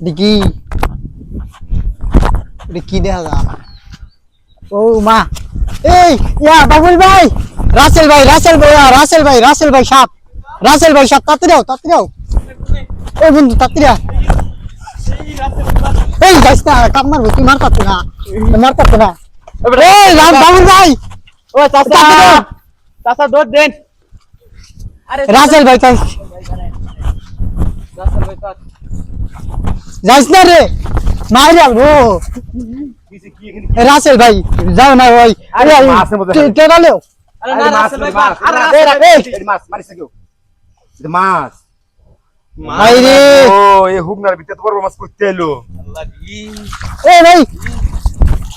দেখি এটা কি দেখা যা ও মা এই ইয়া বাবুল ভাই রাসেল ভাই রাসেল ভাই ইয়া, রাসেল ভাই রাসেল ভাই সাপ রাসেল ভাই সাপ তাড়াতাড়ি আও তাড়াতাড়ি আও এই বন্ধু তাড়াতাড়ি আ। এই যাইস না কাপ মারবো তুই মার পারতো না মার পারতো না এই রাম বাবুল ভাই! ও চাচা। চাচা দৌড় দেন। আরে রাসেল ভাই তাই। রাসেল ভাই না রে। মারি রাসেল ভাই যাও না ওই। আরে মাছের মধ্যে টেরা লেও আরে আরে না রাসেল ভাই মাছ, আরে রাসেল ভাই। এই, এই মাছ মারিস কেউ। এটা মাছ। ভাই ও এই হুগনার ভিতরে তো বড় মাছ করতে এলো। ভাই এই ভাই।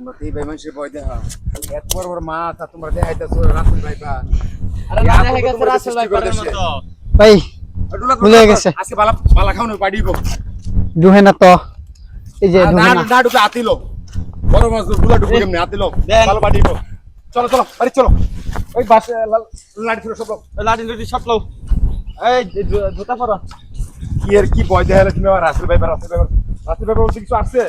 তোমরা তো এই ভাই মানুষের ভয় দেখা এত বড় বড় মাছ আর তোমরা দেখাইতেছো রাসেল ভাই বা ভাই ভাই গেছে। আজকে বালা খাওয়ানো না তো। এই যে না বড় মাছ ডুলা ঢুকে কেমনে আতিলো। ভালো চলো চলো বাড়ি চলো। ওই বাসে লাড়ি ছিল সব। লাঠি লাঠি সব লও এই জুতা পরো। কি এর কি ভয় দেখালে তুমি আমার রাসেল ভাই রাসেল ভাই রাসেল ভাই বলতে কিছু আছে